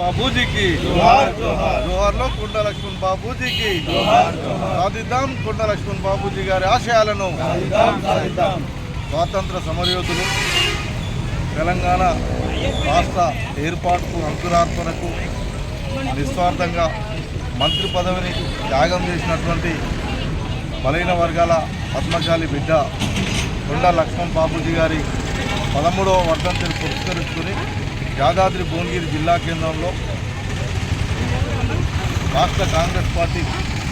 బాబూజీకి జోహార్, జోహార్. జోహార్లో కొండ లక్ష్మణ్ బాబూజీకి సాధిద్దాం కొండ లక్ష్మణ్ బాబూజీ గారి ఆశయాలను. స్వాతంత్ర సమరయోధులు తెలంగాణ రాష్ట్ర ఏర్పాటుకు అంకురార్పణకు నిస్వార్థంగా మంత్రి పదవిని త్యాగం చేసినటువంటి బలైన వర్గాల పద్మశాలి బిడ్డ కొండ లక్ష్మణ్ బాబూజీ గారి పదమూడవ వర్ధంతిని పురస్కరించుకుని యాదాద్రి భువనగిరి జిల్లా కేంద్రంలో రాష్ట్ర కాంగ్రెస్ పార్టీ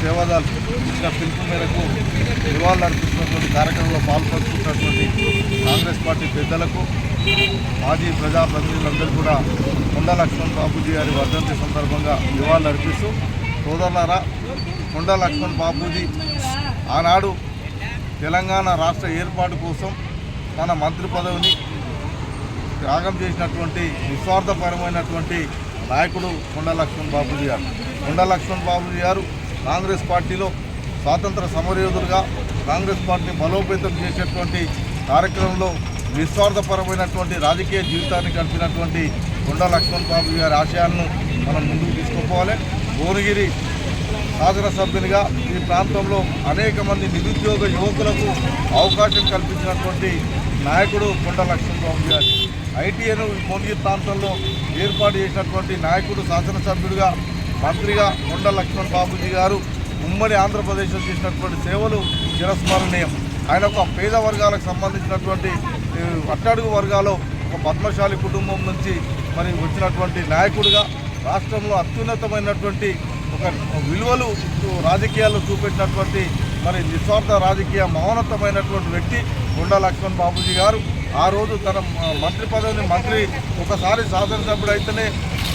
సేవాదాలు ఇచ్చిన పిలుపు మేరకు నివాళులర్పిస్తున్నటువంటి కార్యక్రమంలో పాల్పంచుకున్నటువంటి కాంగ్రెస్ పార్టీ పెద్దలకు మాజీ ప్రజాప్రతినిధులందరూ కూడా కొండ లక్ష్మణ్ బాబూజీ గారి వర్ధంతి సందర్భంగా నివాళులర్పిస్తూ సోదరులారా కొండ లక్ష్మణ్ బాబూజీ ఆనాడు తెలంగాణ రాష్ట్ర ఏర్పాటు కోసం తన మంత్రి పదవిని త్యాగం చేసినటువంటి నిస్వార్థపరమైనటువంటి నాయకుడు కొండ లక్ష్మణ్ బాబుజీ గారు. కొండ లక్ష్మణ్ బాబుజీ గారు కాంగ్రెస్ పార్టీలో స్వాతంత్ర సమరయోధులుగా కాంగ్రెస్ పార్టీని బలోపేతం చేసేటువంటి కార్యక్రమంలో నిస్వార్థపరమైనటువంటి రాజకీయ జీవితాన్ని గడిపినటువంటి కొండ లక్ష్మణ్ బాబు గారి ఆశయాలను మనం ముందుకు తీసుకుపోవాలి. భువనగిరి శాసనసభ్యునిగా ఈ ప్రాంతంలో అనేక మంది నిరుద్యోగ యువకులకు అవకాశం కల్పించినటువంటి నాయకుడు కొండ లక్ష్మణ్ బాబు గారు ఐటీఐను భువనగిరి ప్రాంతంలో ఏర్పాటు చేసినటువంటి నాయకుడు శాసనసభ్యుడిగా మంత్రిగా కొండ లక్ష్మణ్ బాబుజీ గారు ఉమ్మడి ఆంధ్రప్రదేశ్లో చేసినటువంటి సేవలు చిరస్మరణీయం. ఆయన ఒక పేద వర్గాలకు సంబంధించినటువంటి అట్టడుగు వర్గాలు ఒక పద్మశాలి కుటుంబం నుంచి మరి వచ్చినటువంటి నాయకుడిగా రాష్ట్రంలో అత్యున్నతమైనటువంటి ఒక విలువలు రాజకీయాల్లో చూపెట్టినటువంటి మరి నిస్వార్థ రాజకీయ మౌనతమైనటువంటి వ్యక్తి కొండా లక్ష్మణ్ బాబుజీ గారు ఆ రోజు తన మంత్రి పదవిని మంత్రి ఒకసారి శాసనసభ్యుడు అయితేనే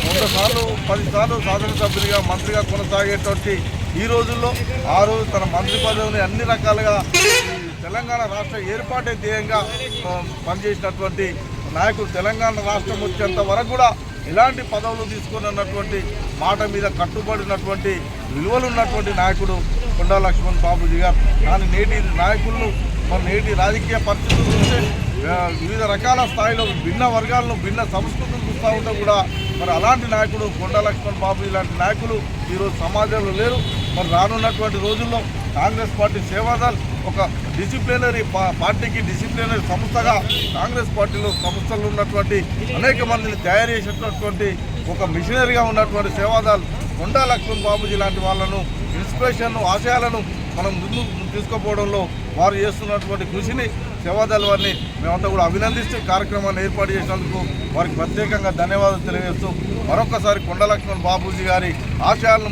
వంద సార్లు పది సార్లు శాసనసభ్యుడిగా మంత్రిగా కొనసాగేటువంటి ఈ రోజుల్లో ఆ రోజు తన మంత్రి పదవిని అన్ని రకాలుగా తెలంగాణ రాష్ట్ర ఏర్పాటే ధ్యేయంగా పనిచేసినటువంటి నాయకుడు. తెలంగాణ రాష్ట్రం వచ్చేంత వరకు కూడా ఎలాంటి పదవులు తీసుకున్నటువంటి మాట మీద కట్టుబడినటువంటి విలువలు ఉన్నటువంటి నాయకుడు కొండా లక్ష్మణ్ బాబుజీ గారు. కానీ నేటి నాయకులను మరి నేటి రాజకీయ పరిస్థితులు చూస్తే వివిధ రకాల స్థాయిలో భిన్న వర్గాలను భిన్న సంస్కృతులు చూస్తూ ఉంటే కూడా మరి అలాంటి నాయకుడు కొండా లక్ష్మణ్ బాబు ఇలాంటి నాయకులు ఈరోజు సమాజంలో లేరు. మరి రానున్నటువంటి రోజుల్లో కాంగ్రెస్ పార్టీ సేవాదల్ ఒక డిసిప్లినరీ పార్టీకి డిసిప్లినరీ సంస్థగా కాంగ్రెస్ పార్టీలో సంస్థలు ఉన్నటువంటి అనేక మందిని తయారు చేసినటువంటి ఒక మిషనరీగా ఉన్నటువంటి సేవాదాలు కొండా లక్ష్మణ్ బాబుజీ లాంటి వాళ్ళను ఇన్స్పిరేషన్ ఆశయాలను మనం ముందు తీసుకుపోవడంలో వారు చేస్తున్నటువంటి కృషిని సేవాదల్ వారిని మేమంతా కూడా అభినందిస్తూ కార్యక్రమాన్ని ఏర్పాటు చేసినందుకు వారికి ప్రత్యేకంగా ధన్యవాదాలు తెలియజేస్తూ మరొకసారి కొండలక్ష్మణ్ బాబూజీ గారి ఆశయాలను